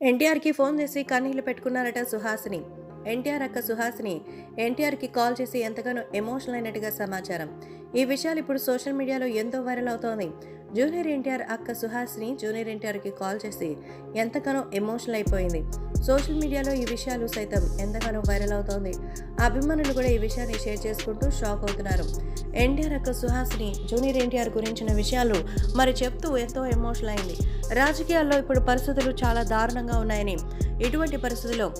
ఎన్టీఆర్కి ఫోన్ చేసి కన్నీళ్ళు పెట్టుకున్నారట సుహాసిని. ఎన్టీఆర్ అక్క సుహాసిని ఎన్టీఆర్కి కాల్ చేసి ఎంతగానో ఎమోషనల్ అయినట్టుగా సమాచారం. ఈ విషయాలు ఇప్పుడు సోషల్ మీడియాలో ఎంతో వైరల్ అవుతోంది. జూనియర్ ఎన్టీఆర్ అక్క సుహాసిని జూనియర్ ఎన్టీఆర్కి కాల్ చేసి ఎంతగానో ఎమోషనల్ అయిపోయింది. సోషల్ మీడియాలో ఈ విషయాలు సైతం ఎంతగానో వైరల్ అవుతోంది. అభిమానులు కూడా ఈ విషయాన్ని షేర్ చేసుకుంటూ షాక్ అవుతున్నారు. ఎన్టీఆర్ అక్క సుహాసిని జూనియర్ ఎన్టీఆర్ గురించిన విషయాలు మరి చెప్తూ ఎంతో ఎమోషనల్ అయింది. రాజకీయాల్లో ఇప్పుడు పరిస్థితులు చాలా దారుణంగా ఉన్నాయని ఇటువంటి పరిస్థితుల్లో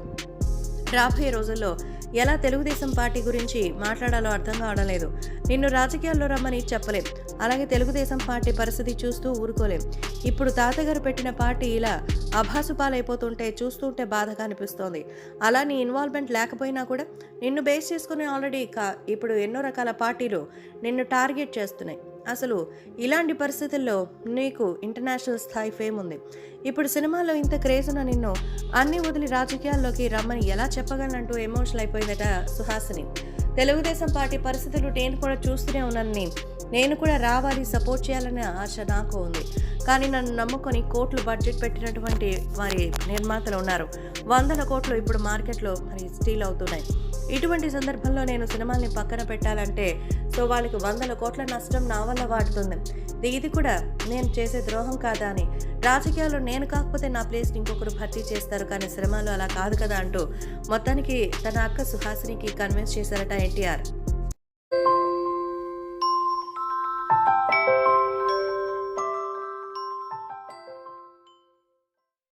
రాబోయే రోజుల్లో ఎలా తెలుగుదేశం పార్టీ గురించి మాట్లాడాలో అర్థం కావడం లేదు. నిన్ను రాజకీయాల్లో రమ్మని చెప్పలేం. అలాగే తెలుగుదేశం పార్టీ పరిస్థితి చూస్తూ ఊరుకోలేం. ఇప్పుడు తాతగారు పెట్టిన పార్టీ ఇలా అభాసుపాలైపోతుంటే చూస్తుంటే బాధగా అనిపిస్తోంది. అలా నీ ఇన్వాల్వ్మెంట్ లేకపోయినా కూడా నిన్ను బేస్ చేసుకుని ఆల్రెడీ కా ఇప్పుడు ఎన్నో రకాల పార్టీలు నిన్ను టార్గెట్ చేస్తున్నాయి. అసలు ఇలాంటి పరిస్థితుల్లో నీకు ఇంటర్నేషనల్ స్థాయి ఫేమ్ ఉంది. ఇప్పుడు సినిమాలో ఇంత క్రేజ్ ఉన్న నిన్ను అన్ని వదిలి రాజకీయాల్లోకి రమ్మని ఎలా చెప్పగలనంటూ ఎమోషనల్ అయిపోయిందట సుహాసిని. తెలుగుదేశం పార్టీ పరిస్థితులు నేను కూడా చూస్తూనే ఉన్నానని నేను కూడా రావాలి సపోర్ట్ చేయాలనే ఆశ నాకు ఉంది. కానీ నన్ను నమ్ముకొని కోట్లు బడ్జెట్ పెట్టినటువంటి వారి నిర్మాతలు ఉన్నారు. వందల కోట్లు ఇప్పుడు మార్కెట్లో మరి స్టీల్ అవుతున్నాయి. ఇటువంటి సందర్భంలో నేను సినిమాల్ని పక్కన పెట్టాలంటే సో వాళ్ళకి వందల కోట్ల నష్టం నా వల్ల వాడుతుంది. ఇది- కూడా నేను చేసే ద్రోహం కాదా అని. రాజకీయాల్లో నేను కాకపోతే నా ప్లేస్ ఇంకొకరు భర్తీ చేస్తారు కానీ సినిమాలు అలా కాదు కదా అంటూ మొత్తానికి తన అక్క సుహాసినికి కన్విన్స్ చేశారట ఎన్టీఆర్.